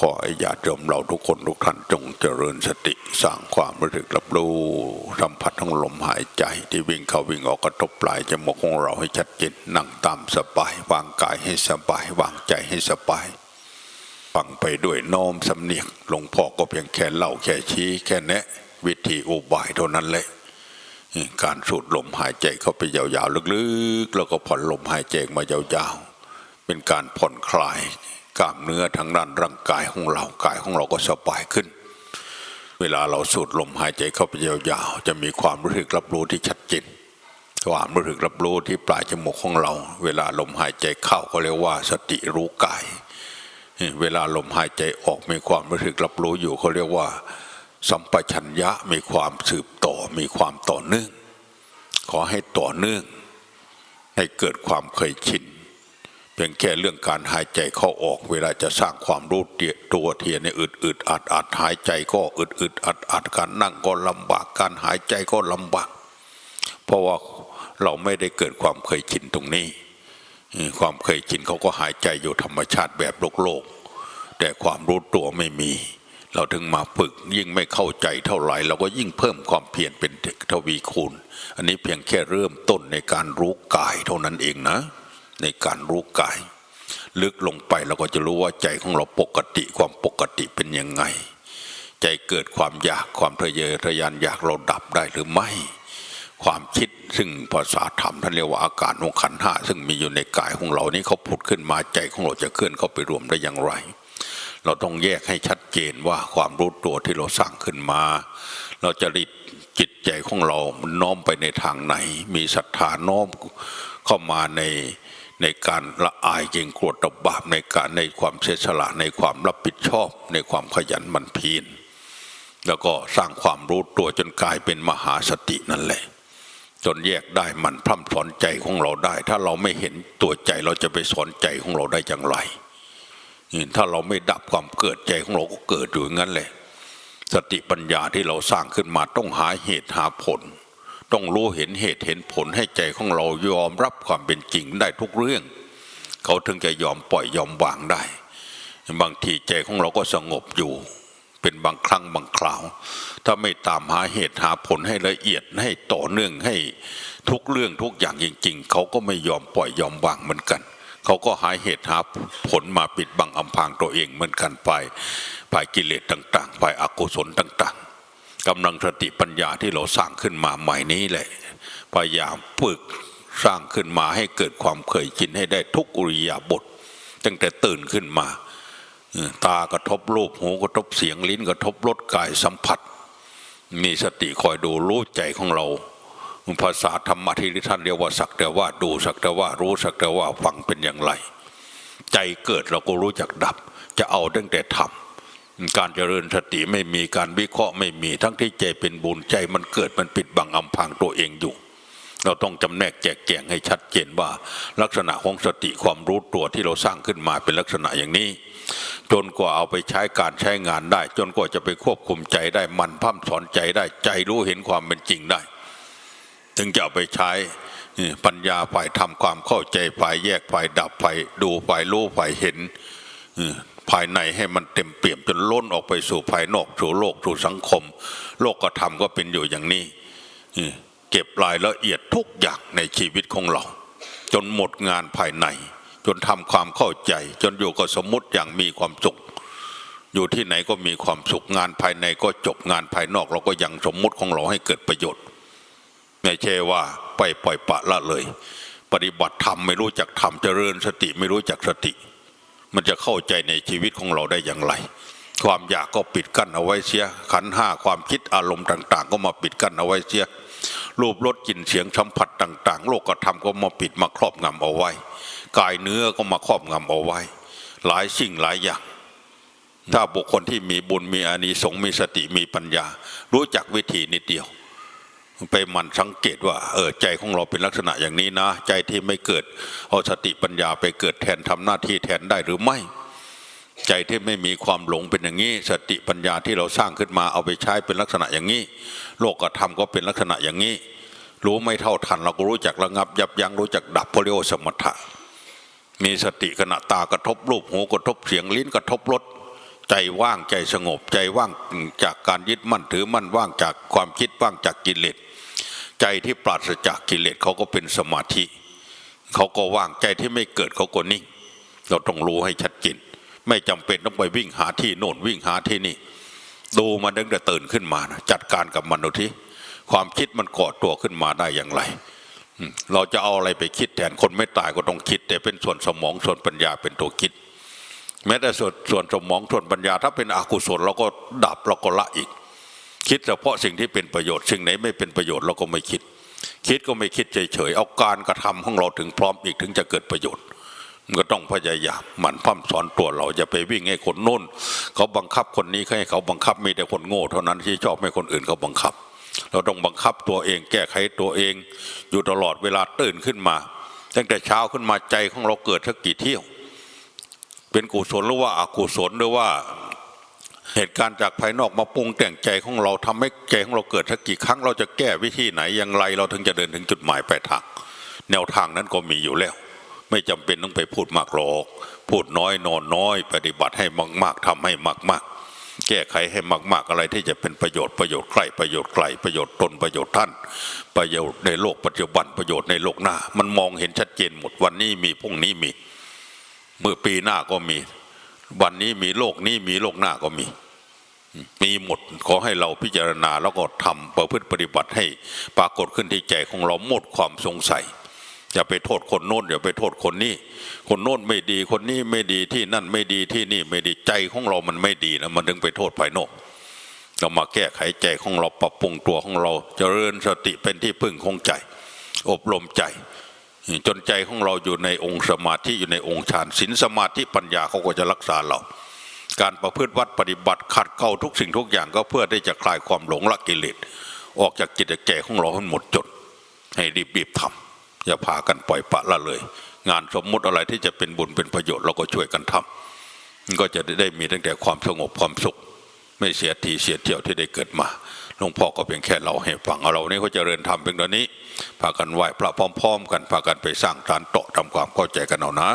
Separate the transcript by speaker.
Speaker 1: ขอให้ญาติโยมเราทุกคนทุกท่านจงเจริญสติสร้างความรู้สึกรับรู้สัมผัสทั้งลมหายใจที่วิ่งเข้าวิ่งออกกระทบปลายจมูกของเราให้ชัดเจนนั่งตามสบายวางกายให้สบายวางใจให้สบายฟังไปด้วยโน้มสำเนียกหลวงพ่อก็เพียงแค่เล่าแค่ชี้แค่แนะวิธีอุบายเท่านั้นแหละการสูดลมหายใจเข้าไปยาวๆลึกๆ แล้วก็ผ่อนลมหายใจมายาวๆ เป็นการผ่อนคลาย กล้ามเนื้อทางด้านร่างกายของเรากายของเราก็สบายขึ้น เวลาเราสูดลมหายใจเข้าไปยาวๆจะมีความรู้สึกรับรู้ที่ชัดเจนความรู้สึกรับรู้ที่ปลายจมูกของเรา เวลาลมหายใจเข้าก็เรียกว่าสติรู้กาย เวลาลมหายใจออกมีความรู้สึกรับรู้อยู่เขาเรียกว่า สัมปชัญญะมีความสืบต่อมีความต่อเนื่อง ขอให้ต่อเนื่อง ให้เกิดความเคยชิน เพียงแค่เรื่องการหายใจเข้าออก เวลาจะสร้างความรู้ตัวเทียในอึดอึดอัดอัดหายใจก็อึดอึดอัดอัดการนั่งก็ลำบากการหายใจก็ลำบาก เพราะว่าเราไม่ได้เกิดความเคยชินตรงนี้ ความเคยชินเขาก็หายใจอยู่ธรรมชาติแบบโลกโลก แต่ความรู้ตัวไม่มี เราถึงมาฝึกยิ่งไม่เข้าใจเท่าไหร่เราก็ยิ่งเพิ่มความเพียรเป็นทวีคูณ อันนี้เพียงแค่เริ่มต้นในการรู้กายเท่านั้นเองนะ ในการรู้กาย ลึกลงไปเราก็จะรู้ว่าใจของเราปกติความปกติเป็นยังไง ใจเกิดความอยากความทะเยอทะยานอยากเราดับได้หรือไม่ ความคิดซึ่งภาษาธรรมท่านเรียกว่าอาการของขันห้าซึ่งมีอยู่ในกายของเรานี้เขาผุดขึ้นมาใจของเราจะเคลื่อนเข้าไปรวมได้อย่างไร เราต้องแยกให้ชัดเจนว่าความรู้ตัวที่เราสร้างขึ้นมา เราจะริดจิตใจของเรามันน้อมไปในทางไหน มีศรัทธาน้อมเข้ามาใน ในการละอายเกรงกลัวต่อบาปในการในความเสียสละในความรับผิดชอบ ในความขยันมันเพียรแล้วก็สร้างความรู้ตัวจนกลายเป็นมหาสตินั่นแหละ จนแยกได้มันพร่ำสอนใจของเราได้ ถ้าเราไม่เห็นตัวใจเราจะไปสอนใจของเราได้อย่างไรถ้าเราไม่ดับความเกิดใจของเราก็เกิดอยู่งั้นแหละสติปัญญาที่เราสร้างขึ้นมาต้องหาเหตุหาผล ต้องรู้เห็นเหตุเห็นผลให้ใจของเรายอมรับความเป็นจริงได้ทุกเรื่อง เขาถึงจะยอมปล่อยยอมวางได้ บางทีใจของเราก็สงบอยู่ เป็นบางครั้งบางคราว ถ้าไม่ตามหาเหตุหาผลให้ละเอียดให้ต่อเนื่องให้ทุกเรื่องทุกอย่างจริง ๆ เขาก็ไม่ยอมปล่อยยอมวางเหมือนกันเขาก็หาเหตุหาผลมาปิดบังอำพรางตัวเองเหมือนกันไปฝ่ายกิเลสต่าง ๆ ฝ่ายอกุศลต่าง ๆ กำลังสติปัญญาที่เราสร้างขึ้นมาใหม่นี้แหละพยายามฝึกสร้างขึ้นมาให้เกิดความเคยชินให้ได้ทุกอุริยาบทตั้งแต่ตื่นขึ้นมา ตากระทบรูปหูกระทบเสียงลิ้นกระทบรสกายสัมผัส มีสติคอยดูรู้ใจของเรา ภาษาธรรมะที่ท่านเรียกว่าสักแต่ว่าดูสักแต่ว่ารู้สักแต่ว่าฟังเป็นอย่างไร ใจเกิดเราก็รู้จักดับ จะเอาตั้งแต่ทำ การเจริญสติไม่มีการวิเคราะห์ไม่มี ทั้งที่ใจเป็นบุญใจมันเกิดมันปิดบังอำพรางตัวเองอยู่ เราต้องจำแนกแจกแจงให้ชัดเจนว่า ลักษณะของสติความรู้ตัวที่เราสร้างขึ้นมาเป็นลักษณะอย่างนี้ จนกว่าเอาไปใช้การใช้งานได้ จนกว่าจะไปควบคุมใจได้มันพัฒสอนใจได้ใจรู้เห็นความเป็นจริงได้ ถึงจะเอาไปใช้ปัญญาฝ่ายทำความเข้าใจฝ่ายแยกฝ่ายดับฝ่ายดูฝ่ายรู้ฝ่ายเห็น ภายในให้มันเต็มเปี่ยมจนล้นออกไปสู่ภายนอกสู่โลกสู่สังคม โลกธรรมก็เป็นอยู่อย่างนี้เก็บรายละเอียดทุกอย่างในชีวิตของเรา จนหมดงานภายใน จนทำความเข้าใจ จนอยู่กับสมมติอย่างมีความสุข อยู่ที่ไหนก็มีความสุขงานภายในก็จบงานภายนอกเราก็ยังสมมติของเราให้เกิดประโยชน์ไม่ใช่ว่าไปปล่อยปละละเลย ปฏิบัติธรรมไม่รู้จักธรรมเจริญสติไม่รู้จักสติ มันจะเข้าใจในชีวิตของเราได้อย่างไร ความอยากก็ปิดกั้นเอาไว้เสีย ขันห้าความคิดอารมณ์ต่าง ๆ ก็มาปิดกั้นเอาไว้เสีย รูปรสกลิ่นเสียงสัมผัสต่าง ๆ โลกธรรมก็มาปิดมาครอบงำเอาไว้ กายเนื้อก็มาครอบงำเอาไว้ หลายสิ่งหลายอย่างถ้าบุคคลที่มีบุญมีอานิสงส์มีสติมีปัญญา รู้จักวิธีนิดเดียว ไปมันสังเกตว่าเออใจของเราเป็นลักษณะอย่างนี้นะ ใจที่ไม่เกิดเอาสติปัญญาไปเกิดแทนทำหน้าที่แทนได้หรือไม่ ใจที่ไม่มีความหลงเป็นอย่างนี้ สติปัญญาที่เราสร้างขึ้นมาเอาไปใช้เป็นลักษณะอย่างนี้ โลกธรรมก็เป็นลักษณะอย่างนี้ รู้ไม่เท่าทันเราก็รู้จักระงับ ยับยั้งรู้จักดับโพลิโอสมถะมีสติขณะตากระทบรูปหูกระทบเสียงลิ้นกระทบรส ใจว่างใจสงบ ใจว่างจากการยึดมั่นถือมั่นว่างจากความคิดว่างจากกิเลสใจที่ปราศจากกิเลสเขาก็เป็นสมาธิเขาก็ว่างใจที่ไม่เกิดเขาก็นิ่งเราต้องรู้ให้ชัดเจนไม่จำเป็นต้องไปวิ่งหาที่โน่นวิ่งหาที่นี่ดูมันตั้งแต่ตื่นขึ้นมานะจัดการกับมันดูที่ความคิดมันก่อตัวขึ้นมาได้อย่างไร เราจะเอาอะไรไปคิดแทนคนไม่ตายก็ต้องคิด แต่เป็นส่วนสมองส่วนปัญญาเป็นตัวคิด แม้แต่ส่วนส่วนสมองส่วนปัญญาถ้าเป็นอกุศลเราก็ดับเราก็ละอีก คิดเฉพาะสิ่งที่เป็นประโยชน์สิ่งไหนไม่เป็นประโยชน์เราก็ไม่คิด คิดก็ไม่คิดเฉยๆเอาการกระทำของเราถึงพร้อมอีกถึงจะเกิดประโยชน์มันก็ต้องพยายามหมั่นพร่ำสอนตัวเราอย่าไปวิ่งให้คนโน้นเขาบังคับคนนี้ให้เขาบังคับมีแต่คนโง่เท่านั้นที่ชอบให้คนอื่นเขาบังคับ เราต้องบังคับตัวเอง แก้ไขตัวเอง อยู่ตลอดเวลาตื่นขึ้นมาตั้งแต่เช้าขึ้นมาใจของเราเกิดสักกี่เที่ยว เป็นกุศลหรือว่าอกุศลหรือว่าเหตุการณ์จากภายนอกมาปรุงแต่งใจของเราทำให้ใจของเราเกิดสักกี่ครั้งเราจะแก้วิธีไหนอย่างไรเราถึงจะเดินถึงจุดหมายปลายทาง แนวทางนั้นก็มีอยู่แล้ว ไม่จำเป็นต้องไปพูดมากหรอกพูดน้อยนอนน้อย ปฏิบัติให้มากๆทำให้มาก ๆ แก้ไขให้มาก ๆ อะไรที่จะเป็นประโยชน์ประโยชน์ใกล้ประโยชน์ไกลประโยชน์ตนประโยชน์ท่าน ประโยชน์ในโลกปัจจุบันประโยชน์ในโลกหน้า มันมองเห็นชัดเจนหมดวันนี้มีพรุ่งนี้มี เมื่อปีหน้าก็มี วันนี้มีโลกนี้มีโลกหน้าก็มี มีหมดขอให้เราพิจารณาแล้วก็ทำประพฤติปฏิบัติให้ปรากฏขึ้นที่ใจของเราหมดความสงสัยอย่าไปโทษคนโน้นอย่าไปโทษคนนี้ คนโน้นไม่ดีคนนี้ไม่ดีที่นั่นไม่ดีที่นี่ไม่ดีใจของเรามันไม่ดีนะมันถึงไปโทษภายนอกเรามาแก้ไขใจของเราปรับปรุงตัวของเราเจริญสติเป็นที่พึ่งของใจ อบรมใจ จนใจของเราอยู่ในองค์สมาธิอยู่ในองค์ฌานศีลสมาธิปัญญาเขาก็จะรักษาเรา การประพฤติวัดปฏิบัติขัดเกลาทุกสิ่งทุกอย่างก็เพื่อที่จะคลายความหลงละกิเลสออกจากจิตใจของเราให้หมดจด ให้รีบๆทำอย่าพากันปล่อยปะละเลย งานสมมุติอะไรที่จะเป็นบุญเป็นประโยชน์เราก็ช่วยกันทำก็จะได้มีตั้งแต่ความสงบความสุข ไม่เสียทีเสียเที่ยวที่ได้เกิดมาหลวงพ่อก็เพียงแค่เราให้ฟังเอาเรานี่ยเขาเจริญธรรมเพียงเท่านี้พากันไหว้พระพร้อม ๆ กันพากันไปสร้างฐานโตะทำความเข้าใจกันเอานะ